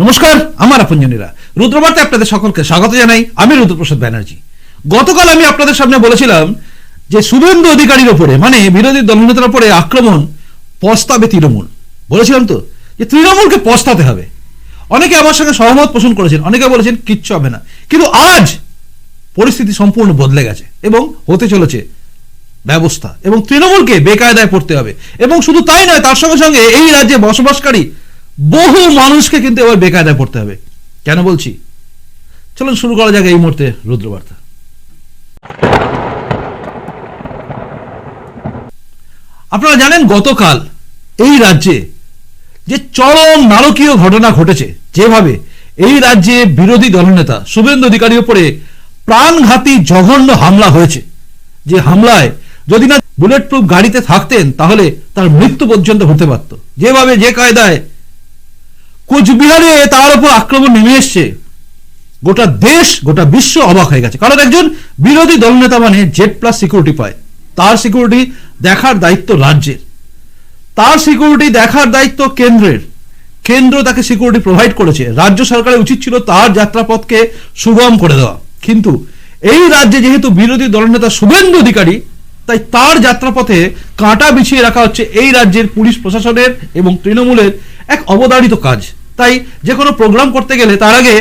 নমস্কার, আমার আপনজনীরা। রুদ্রবার্তে আপনাদের সকলকে স্বাগত জানাই। আমি রুদ্রপ্রসাদ ব্যানার্জি। গতকাল আমি আপনাদের সামনে বলেছিলাম যে শুভেন্দু অধিকারীর ওপরে মানে বিরোধী দলনেতার ওপরে আক্রমণ পস্তাবে তৃণমূল। বলেছিলাম তো? যে তৃণমূলকে পস্তাতে হবে। অনেকে আমার সঙ্গে সহমত পোষণ করেছেন। অনেকে বলেছেন কিচ্ছু হবে না। কিন্তু আজ পরিস্থিতি সম্পূর্ণ বদলে গেছে এবং হতে চলেছে ব্যবস্থা। এবং তৃণমূলকে বেকায়দায় পড়তে হবে। এবং শুধু তাই নয়, তার সঙ্গে সঙ্গে এই রাজ্যে বসবাসকারী বহু মানুষকে কিন্তু এবার বেকায়দায় পড়তে হবে। কেন বলছি? চলুন শুরু করা যাক এই মুহূর্তে রুদ্রবার্তা। আপনারা জানেন গতকাল এই রাজ্যে যে চরম নারকীয় ঘটনা ঘটেছে, যেভাবে এই রাজ্যে বিরোধী দলনেতা শুভেন্দু অধিকারীর উপরে প্রাণঘাতী জঘন্য হামলা হয়েছে। যে হামলায় যদি না বুলেট প্রুফ গাড়িতে থাকতেন, তাহলে তার মৃত্যু পর্যন্ত হতে পারত। যেভাবে যে কায়দায় কোচবিহারে তার উপর আক্রমণ নেমে এসছে। গোটা দেশ, গোটা বিশ্ব অবাক হয়ে গেছে। কারণ একজন বিরোধী দলনেতা মানে জেড প্লাস সিকিউরিটি পায়। তার সিকিউরিটি দেখার দায়িত্ব রাজ্যের। তার সিকিউরিটি দেখার দায়িত্ব কেন্দ্রের। কেন্দ্র তাকে সিকিউরিটি প্রোভাইড করেছে। রাজ্য সরকারের উচিত ছিল তার যাত্রাপথকে সুগম করে দেওয়া। কিন্তু এই রাজ্যে যেহেতু বিরোধী দলনেতা শুভেন্দু অধিকারী, তাই তার যাত্রাপথে কাঁটা বিছিয়ে রাখা হচ্ছে এই রাজ্যের পুলিশ প্রশাসনের এবং তৃণমূলের এক অবদারিত কাজ। তাই যে কোনো প্রোগ্রাম করতে গেলে তার আগে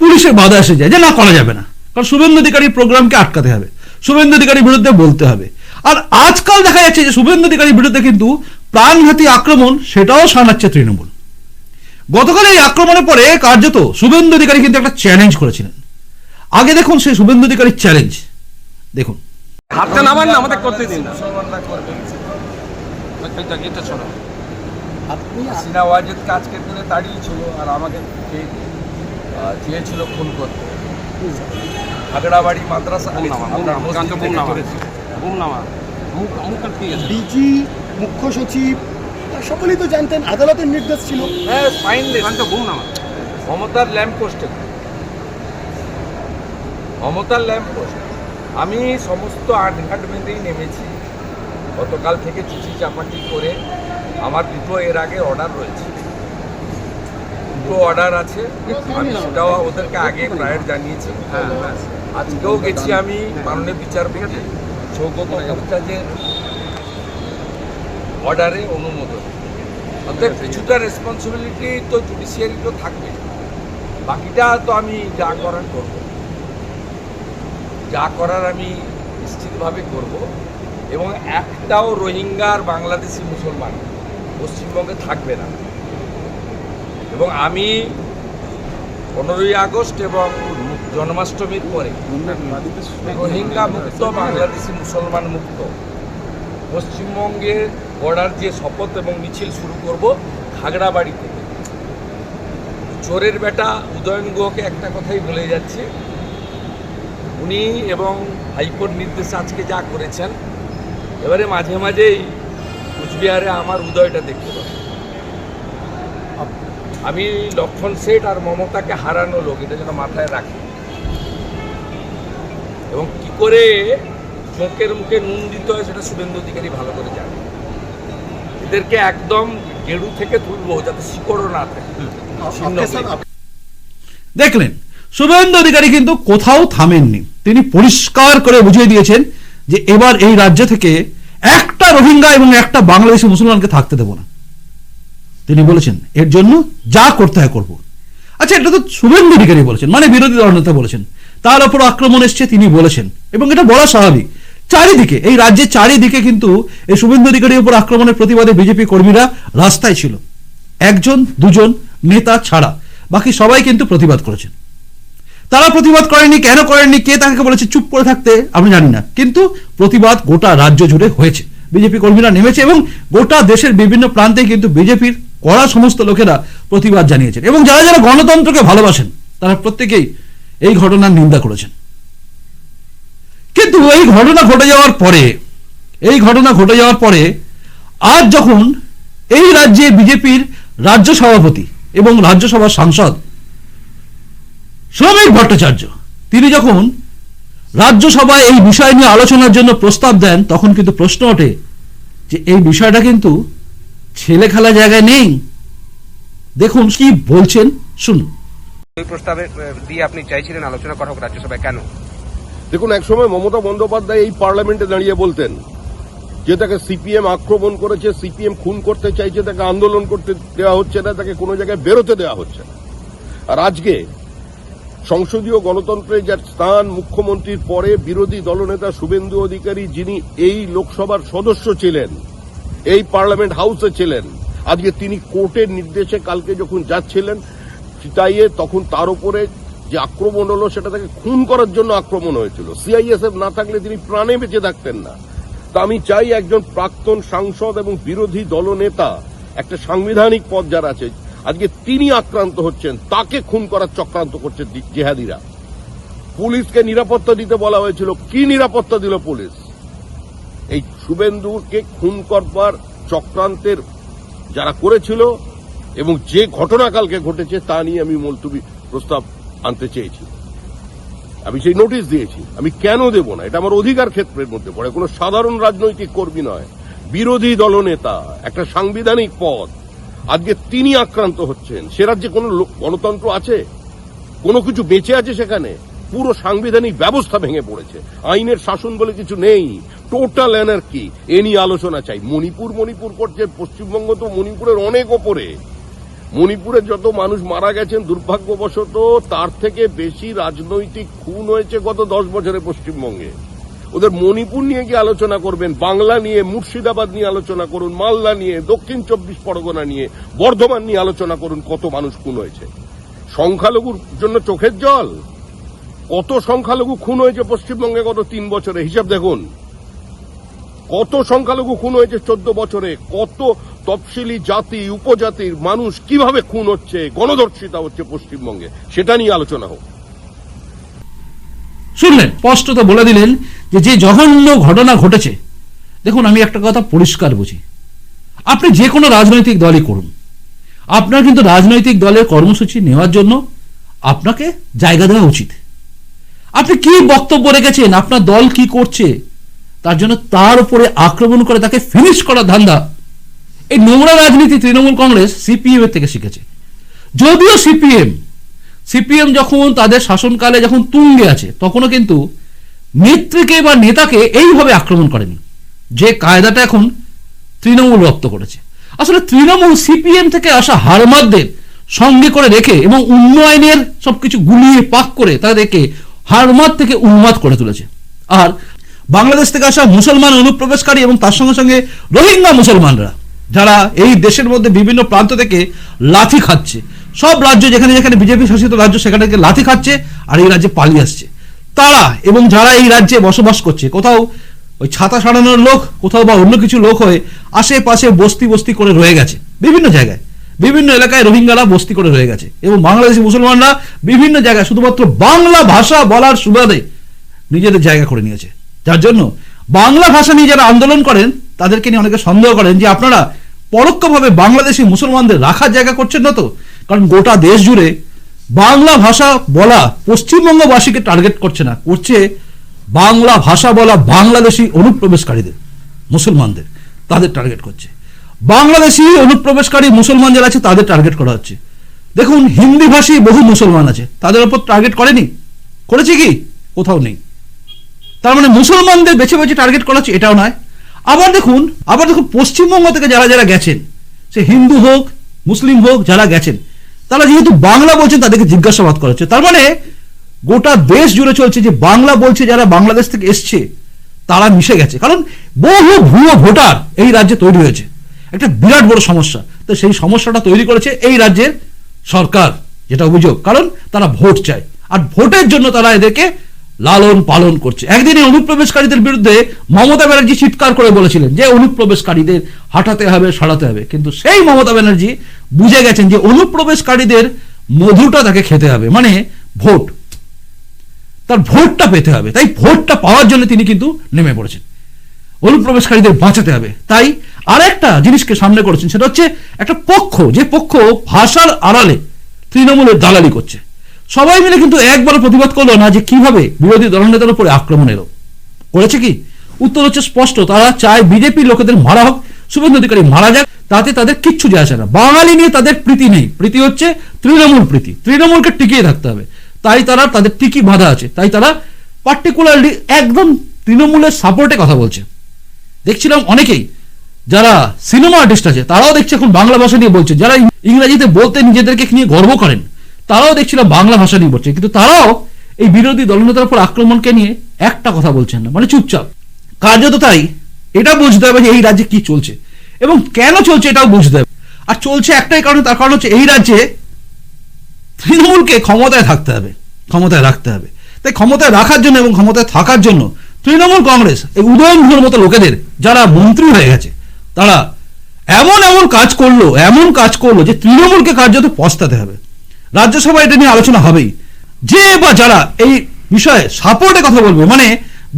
পুলিশের বাধা এসে যায় যে না করা যাবে না। কারণ শুভেন্দু অধিকারীর প্রোগ্রামকে আটকাতে হবে। শুভেন্দু অধিকারীর বিরুদ্ধে বলতে হবে। আর আজকাল দেখা যাচ্ছে যে শুভেন্দু অধিকারীর বিরুদ্ধে কিন্তু প্রাণঘাতী আক্রমণ সেটাও সানাচ্ছে তৃণমূল। গতকাল এই আক্রমণের পরে কার্যত শুভেন্দু অধিকারী কিন্তু একটা চ্যালেঞ্জ করেছিলেন। আগে দেখুন সেই শুভেন্দু অধিকারীর চ্যালেঞ্জ দেখুন। হাতটা নামান না আমাদের করতে দিন না। এটা এটা শোনো আপনি হাসিনা ওয়াজেদকে আজকের দিনে তাড়িয়েছিল আর আমাকে চেয়েছিল খুন করতে। খাগড়াবাড়ি মাদ্রাসা ডিজি মুখ্য সচিব সকলেই তো জানতেন আদালতের নির্দেশ ছিল। হ্যাঁ নামা মমতার ল্যাম্প পোস্টে মমতার ল্যাম্প পোস্ট আমি সমস্ত আটঘাট বেঁধেই নেমেছি। গতকাল থেকে চিঠি চাপাটি করে আমার দুটো এর আগে অর্ডার রয়েছে। দুটো অর্ডার আছে আমি সেটাও ওদেরকে আগে প্রায়র জানিয়েছি। হ্যাঁ। আজকেও গেছি আমি মাননীয় বিচারপতি সৌগত ভট্টাচার্যের অর্ডারে অনুমোদন। অর্থাৎ কিছুটা রেসপন্সিবিলিটি তো জুডিশিয়ারি তো থাকবে। বাকিটা তো আমি যা করার করব। যা করার আমি নিশ্চিতভাবে করব। এবং একটাও রোহিঙ্গা আর বাংলাদেশি মুসলমান পশ্চিমবঙ্গে থাকবে না। এবং আমি পনেরোই আগস্ট এবং জন্মাষ্টমীর পরে রোহিঙ্গা মুক্ত, বাংলাদেশি মুসলমান মুক্ত পশ্চিমবঙ্গের বর্ডার দিয়ে শপথ এবং মিছিল শুরু করব খাগড়াবাড়ি থেকে। চোরের বেটা উদয়ন গুহকে একটা কথাই বলে যাচ্ছে, উনি এবং হাইকোর্ট নির্দেশে আজকে যা করেছেন, এবারে মাঝে মাঝেই কুচবিহারে আমার উদয়টা দেখতে পাবো। আমি লক্ষণ সেট আর মমতাকে হারানো লোক এটা যেন মাথায় রাখি। এবং কি করে চোখের মুখে নুন দিতে হয় সেটা শুভেন্দু অধিকারী ভালো করে জানে। এদেরকে একদম গেড়ু থেকে তুলবো যাতে শিকড়ও না থাকে। দেখলেন শুভেন্দু অধিকারী কিন্তু কোথাও থামেননি। তিনি পরিষ্কার করে বুঝিয়ে দিয়েছেন যে এবার এই রাজ্য থেকে একটা রোহিঙ্গা এবং একটা বাংলাদেশি মুসলমানকে থাকতে দেব না। তিনি বলেছেন, এর জন্য যা করতে হয় করব। আচ্ছা এটা তো শুভেন্দু অধিকারী বলেছেন মানে বিরোধী দলনেতা বলেছেন। তার ওপর আক্রমণ এসছে, তিনি বলেছেন, এবং এটা বলা স্বাভাবিক। চারিদিকে, এই রাজ্যের চারিদিকে কিন্তু এই শুভেন্দু অধিকারীর উপর আক্রমণের প্রতিবাদে বিজেপি কর্মীরা রাস্তায় ছিল। একজন, দুজন নেতা ছাড়া, বাকি সবাই কিন্তু প্রতিবাদ করেছেন। তারা প্রতিবাদ করেনি, কেন করেননি, কে তাকে বলেছে চুপ করে থাকতে, আমি জানি না। কিন্তু প্রতিবাদ গোটা রাজ্য জুড়ে হয়েছে। বিজেপি কর্মীরা নেমেছে এবং গোটা দেশের বিভিন্ন প্রান্তে কিন্তু বিজেপির কড়া সমস্ত লোকেরা প্রতিবাদ জানিয়েছেন এবং যারা যারা গণতন্ত্রকে ভালোবাসেন, তারা প্রত্যেকেই এই ঘটনার নিন্দা করেছেন। কিন্তু এই ঘটনা ঘটে যাওয়ার পরে, এই ঘটনা ঘটে যাওয়ার পরে, আজ যখন এই রাজ্যে বিজেপির রাজ্য সভাপতি এবং রাজ্যসভার সাংসদ শ্রমিক ভট্টাচার্য তিনি যখন রাজ্যসভায় এই বিষয় নিয়ে আলোচনার জন্য প্রস্তাব দেন তখন কিন্তু প্রশ্ন ওঠে যে এই বিষয়টা কিন্তু ছেলে খেলা জায়গায় নেই। দেখুন কি বলছেন শুনুন। এই প্রস্তাবে দিয়ে আপনি চাইছিলেন আলোচনা করা হোক রাজ্যসভায় কেন? দেখুন একসময় মমতা বন্দ্যোপাধ্যায় এই পার্লামেন্টে দাঁড়িয়ে বলতেন যে তাকে সিপিএম আক্রমণ করেছে সিপিএম খুন করতে চাইছে তাকে আন্দোলন করতে দেওয়া হচ্ছে না তাকে কোনো জায়গায় বেরোতে দেওয়া হচ্ছে না। আর আজকে সংসদীয় গণতন্ত্রের যার স্থান, মুখ্যমন্ত্রীর পরে বিরোধী দলনেতা শুভেন্দু অধিকারী যিনি এই লোকসভার সদস্য ছিলেন, এই পার্লামেন্ট হাউসে ছিলেন, আজকে তিনি কোর্টের নির্দেশে কালকে যখন যাচ্ছিলেন চিতাইয়ে তখন তার উপরে যে আক্রমণ হলো সেটা তাকে খুন করার জন্য আক্রমণ হয়েছিল। সিআইএসএফ না থাকলে তিনি প্রাণে বেঁচে থাকতেন না। তা আমি চাই একজন প্রাক্তন সাংসদ এবং বিরোধী দলনেতা, একটা সাংবিধানিক পদ যার আছে আজকে তিনি আক্রান্ত হচ্ছেন, তাকে খুন করার চক্রান্ত করছে জেহাদিরা। পুলিশকে নিরাপত্তা দিতে বলা হয়েছিল। কি নিরাপত্তা দিল পুলিশ? এই শুভেন্দুকে খুন করবার চক্রান্তের যারা করেছিল এবং যে ঘটনা কালকে ঘটেছে তা নিয়ে আমি মুলতুবি প্রস্তাব আনতে চেয়েছি। আমি সেই নোটিশ দিয়েছি। আমি কেন দেব না? এটা আমার অধিকার ক্ষেত্রের মধ্যে পড়ে। কোনো সাধারণ রাজনৈতিক কর্মী নয়। বিরোধী দলনেতা, একটা সাংবিধানিক পদ। আজকে তিনি আক্রান্ত হচ্ছেন। সে রাজ্যে কোনো গণতন্ত্র আছে? কোনো কিছু বেঁচে আছে সেখানে? পুরো সাংবিধানিক ব্যবস্থা ভেঙে পড়েছে। আইনের শাসন বলে কিছু নেই। টোটাল এনার্কি এ নিয়ে আলোচনা চাই। মণিপুর মণিপুর করছে। পশ্চিমবঙ্গ তো মণিপুরের অনেক ওপরে। মণিপুরে যত মানুষ মারা গেছেন, দুর্ভাগ্যবশত তার থেকে বেশি রাজনৈতিক খুন হয়েছে গত দশ বছরে পশ্চিমবঙ্গে। ওদের মণিপুর নিয়ে কি আলোচনা করবেন, বাংলা নিয়ে, মুর্শিদাবাদ নিয়ে আলোচনা করুন, মালদা নিয়ে, দক্ষিণ চব্বিশ পরগনা নিয়ে, বর্ধমান নিয়ে আলোচনা করুন, কত মানুষ খুন হয়েছে। সংখ্যালঘুর জন্য চোখের জল। কত সংখ্যালঘু খুন হয়েছে পশ্চিমবঙ্গে গত তিন বছরে, হিসাব দেখুন। কত সংখ্যালঘু খুন হয়েছে চোদ্দ বছরে, কত তফসিলি জাতি, উপজাতির মানুষ কীভাবে খুন হচ্ছে, গণধর্ষিতা হচ্ছে পশ্চিমবঙ্গে, সেটা নিয়ে আলোচনা হোক। শুনলেন, স্পষ্টত বলে দিলেন যে যে জঘন্য ঘটনা ঘটেছে, দেখুন, আমি একটা কথা পরিষ্কার বুঝি। আপনি যে কোনো রাজনৈতিক দলই করুন। আপনার কিন্তু রাজনৈতিক দলের কর্মসূচি নেওয়ার জন্য আপনাকে জায়গা দেওয়া উচিত। আপনি কি বক্তব্য রেখেছেন? আপনার দল কি করছে? তার জন্য তার উপরে আক্রমণ করে তাকে ফিনিশ করার ধান্দা। এই নোংরা রাজনীতি তৃণমূল কংগ্রেস সিপিএম এর থেকে শিখেছে। যদিও সিপিএম সিপিএম যখন তাদের শাসনকালে যখন তুঙ্গে আছে, তখনও কিন্তু নেত্রীকে বা নেতাকে এইভাবে আক্রমণ করেনি। যে কায়দাটা এখন তৃণমূল রপ্ত করেছে। আসলে তৃণমূল সিপিএম থেকে আসা হারমাদদের সঙ্গে করে রেখে এবং উন্নয়নের সবকিছু গুলিয়ে পাক করে তাদেরকে হারমাদ থেকে উন্মাদ করে তুলেছে। আর বাংলাদেশ থেকে আসা মুসলমান অনুপ্রবেশকারী এবং তার সঙ্গে সঙ্গে রোহিঙ্গা মুসলমানরা, যারা এই দেশের মধ্যে বিভিন্ন প্রান্ত থেকে লাথি খাচ্ছে সব রাজ্য যেখানে যেখানে বিজেপি শাসিত রাজ্য সেখানে লাথি খাচ্ছে আর এই রাজ্যে পালিয়ে আসছে। তারা এবং যারা এই রাজ্যে বসবাস করছে, কোথাও ওই ছাতা সারানোর লোক, কোথাও বা অন্য কিছু লোক হয়ে আশেপাশে বস্তি বস্তি করে রয়ে গেছে, বিভিন্ন জায়গায়। বিভিন্ন এলাকায় রোহিঙ্গারা বস্তি করে রয়ে গেছে এবং বাংলাদেশি মুসলমানরা বিভিন্ন জায়গায় শুধুমাত্র বাংলা ভাষা বলার সুবাদে নিজেদের জায়গা করে নিয়েছে। যার জন্য বাংলা ভাষা নিয়ে যারা আন্দোলন করেন, তাদেরকে নিয়ে অনেকে সন্দেহ করেন যে আপনারা পরোক্ষভাবে বাংলাদেশি মুসলমানদের রাখার জায়গা করছেন না তো? কারণ গোটা দেশ জুড়ে বাংলা ভাষা বলা পশ্চিমবঙ্গবাসীকে টার্গেট করছে না, করছে বাংলা ভাষা বলা বাংলাদেশি অনুপ্রবেশকারীদের, মুসলমানদের, তাদের টার্গেট করছে। বাংলাদেশি অনুপ্রবেশকারী মুসলমান যারা আছে, তাদের টার্গেট করা হচ্ছে। দেখুন, হিন্দি ভাষী বহু মুসলমান আছে, তাদের ওপর টার্গেট করেনি, করেছে কি? কোথাও নেই। তার মানে মুসলমানদের বেছে বেছে টার্গেট করা হচ্ছে, এটাও নয়। আবার দেখুন আবার দেখুন, পশ্চিমবঙ্গ থেকে যারা যারা গেছেন, সে হিন্দু হোক, মুসলিম হোক, যারা গেছেন তারা যেহেতু বাংলা বলছেন তাদেরকে জিজ্ঞাসাবাদ করা হচ্ছে। তার মানে গোটা দেশ জুড়ে চলছে যে বাংলা বলছে, যারা বাংলাদেশ থেকে এসছে, তারা মিশে গেছে। কারণ বহু ভুয়ো ভোটার এই রাজ্যে তৈরি হয়েছে। একটা বিরাট বড় সমস্যা। তো সেই সমস্যাটা তৈরি করেছে এই রাজ্যের সরকার, যেটা অভিযোগ। কারণ তারা ভোট চায়। আর ভোটের জন্য তারা এদেরকে লালন পালন করছে। একদিন অনুপ্রবেশকারীদের বিরুদ্ধে মমতা ব্যানার্জি চিৎকার করে বলেছিলেন যে অনুপ্রবেশকারীদের হাঁটাতে হবে, সরাতে হবে। কিন্তু সেই মমতা ব্যানার্জি বুঝে গেছেন যে অনুপ্রবেশকারীদের মধুটা তাকে খেতে হবে। মানে ভোট। তার ভোটটা পেতে হবে। তাই ভোটটা পাওয়ার জন্য তিনি কিন্তু নেমে পড়েছেন। অনুপ্রবেশকারীদের বাঁচাতে হবে। তাই আরেকটা জিনিসকে সামনে করেছেন, সেটা হচ্ছে একটা পক্ষ। যে পক্ষ ভাষার আড়ালে তৃণমূলের দালালি করছে। সবাই মিলে কিন্তু একবার প্রতিবাদ করল না যে কীভাবে বিরোধী দলনেতার উপরে আক্রমণ এলো। করেছে কি? উত্তর হচ্ছে স্পষ্ট। তারা চায় বিজেপি লোকেদের মারা হোক, শুভেন্দু অধিকারী মারা যাক তাতে তাদের কিচ্ছু যায় আসে না। বাঙালি নিয়ে তাদের প্রীতি নেই। প্রীতি হচ্ছে তৃণমূল প্রীতি। তৃণমূলকে টিকিয়ে থাকতে হবে। তাই তারা তাদের টিকি বাধা আছে। তাই তারা পার্টিকুলারলি একদম তৃণমূলের সাপোর্টে কথা বলছে। দেখছিলাম অনেকেই যারা সিনেমা আর্টিস্ট আছে, তারাও দেখছে এখন বাংলা ভাষা নিয়ে বলছে। যারা ইংরেজিতে বলতে নিজেদেরকে নিয়ে গর্ব করেন, তারাও দেখছিলাম বাংলা ভাষা নিয়ে বলছে। কিন্তু তারাও এই বিরোধী দলনেতার উপর আক্রমণকে নিয়ে একটা কথা বলছেন না। মানে চুপচাপ। কার্যত তাই। এটা বুঝতে হবে যে এই রাজ্যে কি চলছে। এবং কেন চলছে এটাও বুঝতে হবে। আর চলছে একটাই কারণ, তার কারণ হচ্ছে এই রাজ্যে তৃণমূলকে ক্ষমতায় থাকতে হবে, ক্ষমতায় রাখতে হবে। তাই ক্ষমতায় রাখার জন্য এবং ক্ষমতায় থাকার জন্য তৃণমূল কংগ্রেস, এই উদয়ন মতো লোকেদের যারা মন্ত্রী হয়ে গেছে, তারা এমন এমন কাজ করল, এমন কাজ করল যে তৃণমূলকে কার্যত পস্তাতে হবে। রাজ্যসভায় এটা নিয়ে আলোচনা হবেই। যে বা যারা এই বিষয়ে সাপোর্টে কথা বলবে মানে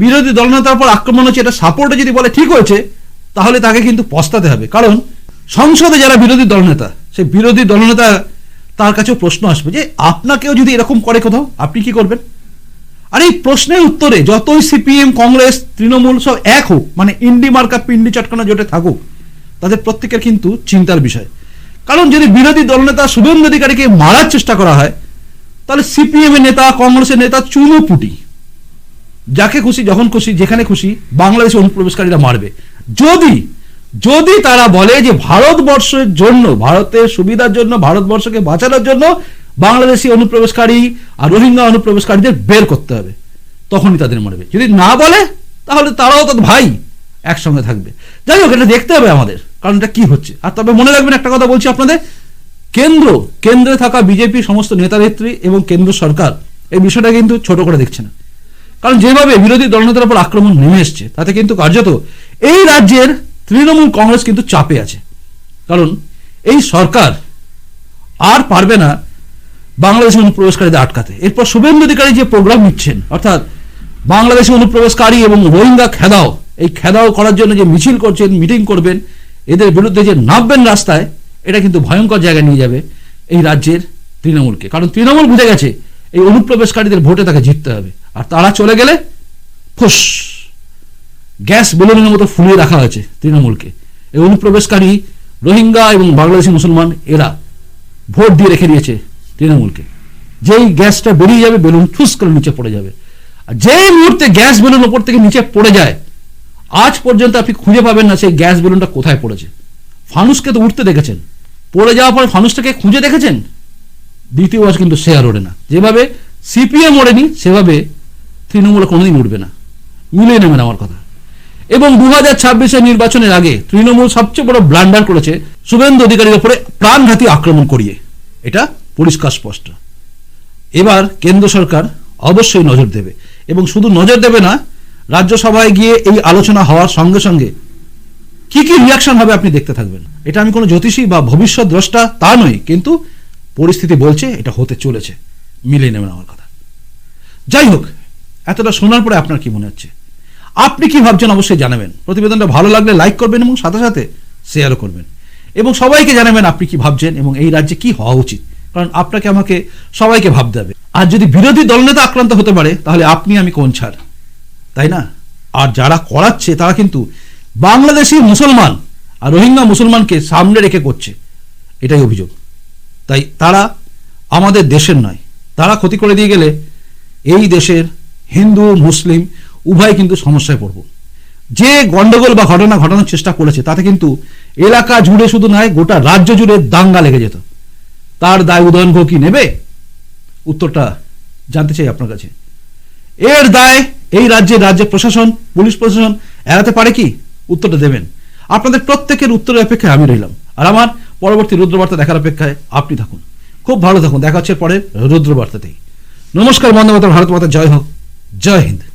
বিরোধী দলনেতার উপর আক্রমণ হচ্ছে, এটা সাপোর্টে যদি বলে ঠিক হয়েছে তাহলে তাকে কিন্তু পস্তাতে হবে। কারণ সংসদে যারা বিরোধী দলনেতা, সেই বিরোধী দলনেতা তার কাছেও প্রশ্ন আসবে যে, আপনাকেও যদি এরকম করে কোথাও, আপনি কি করবেন? আর এই প্রশ্নের উত্তরে যতই সিপিএম, কংগ্রেস, তৃণমূল সব এক হোক মানে ইন্ডি মার্কা, পিন্ডি চটকানা জোটে থাকুক, তাদের প্রত্যেকের কিন্তু চিন্তার বিষয়। কারণ যদি বিরোধী দলনেতা শুভেন্দু অধিকারীকে মারার চেষ্টা করা হয়, তাহলে সিপিএম এর নেতা, কংগ্রেসের নেতা চুনোপুটি যাকে খুশি, যখন খুশি, যেখানে খুশি, বাংলাদেশে অনুপ্রবেশকারীরা মারবে। যদি যদি তারা বলে যে ভারতবর্ষের জন্য, ভারতের সুবিধার জন্য, ভারতবর্ষকে বাঁচানোর জন্য বাংলাদেশি অনুপ্রবেশকারী আর রোহিঙ্গা অনুপ্রবেশকারীদের বের করতে হবে, তখনই তাদের মারবে। যদি না বলে, তাহলে তারাও তাদের ভাই একসঙ্গে থাকবে। যাই হোক, এটা দেখতে হবে আমাদের, কারণ এটা কি হচ্ছে। আর তবে মনে রাখবেন একটা কথা বলছি আপনাদের, কেন্দ্র, কেন্দ্রে থাকা বিজেপি, সমস্ত নেতা নেত্রী এবং কেন্দ্র সরকার এই বিষয়টা কিন্তু ছোট করে দেখছে না। কারণ যেভাবে বিরোধী দলনেতার উপর আক্রমণ নেমে এসছে, তাতে কিন্তু কার্যত এই রাজ্যের তৃণমূল কংগ্রেস কিন্তু চাপে আছে। কারণ এই সরকার আর পারবে না বাংলাদেশি অনুপ্রবেশকারীদের আটকাতে। এরপর শুভেন্দু অধিকারী যে প্রোগ্রাম নিচ্ছেন, অর্থাৎ বাংলাদেশি অনুপ্রবেশকারী এবং রোহিঙ্গা খেদাও, এই খেদাও করার জন্য যে মিছিল করছেন, মিটিং করবেন, এদের বিরুদ্ধে যে নামবেন রাস্তায়, এটা কিন্তু ভয়ঙ্কর জায়গায় নিয়ে যাবে এই রাজ্যের তৃণমূলকে। কারণ তৃণমূল বুঝে গেছে, এই অনুপ্রবেশকারীদের ভোটে তাকে জিততে হবে। আর তারা চলে গেলে ফুস, গ্যাস বেলুনের মতো ফুলিয়ে রাখা হয়েছে তৃণমূলকে। এই অনুপ্রবেশকারী রোহিঙ্গা এবং বাংলাদেশি মুসলমান এরা ভোট দিয়ে রেখে দিয়েছে তৃণমূলকে। যেই গ্যাসটা বেরিয়ে যাবে, বেলুন ঠুস করে নিচে পড়ে যাবে। আর যেই মুহূর্তে গ্যাস বেলুন ওপর থেকে নিচে পড়ে যায়, আজ পর্যন্ত আপনি খুঁজে পাবেন না সেই গ্যাস বেলুনটা কোথায় পড়েছে। ফানুসকে তো উঠতে দেখেছেন। পড়ে যাওয়ার পরে ফানুসটাকে খুঁজে দেখেছেন? দ্বিতীয়বার কিন্তু সে আর ওঠে না। যেভাবে সিপিএম ওড়েনি সেভাবে তৃণমূল কোনোদিন উঠবে না। মিলিয়ে নেবেন আমার কথা। এবং দু হাজার ছাব্বিশের নির্বাচনের আগে তৃণমূল সবচেয়ে বড় ব্লান্ডার করেছে শুভেন্দু অধিকারীর উপরে প্রাণঘাতী আক্রমণ করিয়ে। এটা পরিষ্কার স্পষ্ট। এবার কেন্দ্র সরকার অবশ্যই নজর দেবে। এবং শুধু নজর দেবে না, রাজ্যসভায় গিয়ে এই আলোচনা হওয়ার সঙ্গে সঙ্গে কি কি রিয়াকশন হবে আপনি দেখতে থাকবেন। এটা আমি কোনো জ্যোতিষী বা ভবিষ্যৎ দ্রষ্টা তা নই, কিন্তু পরিস্থিতি বলছে, এটা হতে চলেছে। মিলিয়ে নেবেন আমার কথা। যাই হোক এতটা শোনার পরে আপনার কি মনে হচ্ছে? আপনি কি ভাবছেন অবশ্যই জানাবেন। প্রতিবেদনটা ভালো লাগলে লাইক করবেন এবং সাথে সাথে শেয়ারও করবেন। এবং সবাইকে জানাবেন আপনি কি ভাবছেন এবং এই রাজ্যে কি হওয়া উচিত। কারণ আপনাকে আমাকে সবাইকে ভাবতে হবে। আর যদি বিরোধী দলনেতা আক্রান্ত হতে পারে, তাহলে আপনি আমি কোন ছাড়? তাই না? আর যারা করাচ্ছে, তারা কিন্তু বাংলাদেশি মুসলমান আর রোহিঙ্গা মুসলমানকে সামনে রেখে করছে। এটাই অভিযোগ। তাই তারা আমাদের দেশের নয়। তারা ক্ষতি করে দিয়ে গেলে এই দেশের হিন্দু, মুসলিম, উভয় কিন্তু সমস্যায় পড়ব। যে গন্ডগোল বা ঘটনা ঘটানোর চেষ্টা করেছে, তাতে কিন্তু এলাকা জুড়ে শুধু নয়, গোটা রাজ্য জুড়ে দাঙ্গা লেগে যেত। তার দায় উদয়ন কি নেবে? উত্তরটা জানতে চাই আপনার কাছে। এর দায় এই রাজ্যের রাজ্য প্রশাসন, পুলিশ প্রশাসন এড়াতে পারে কি? উত্তরটা দেবেন। আপনাদের প্রত্যেকের উত্তরের অপেক্ষায় আমি রইলাম। আর আমার পরবর্তী রুদ্রবার্তা দেখার অপেক্ষায় আপনি থাকুন। খুব ভালো থাকুন। দেখা হচ্ছে পরের রুদ্রবার্তাতেই। নমস্কার মাতা ভারত মাতা জয় হোক। জয় হিন্দ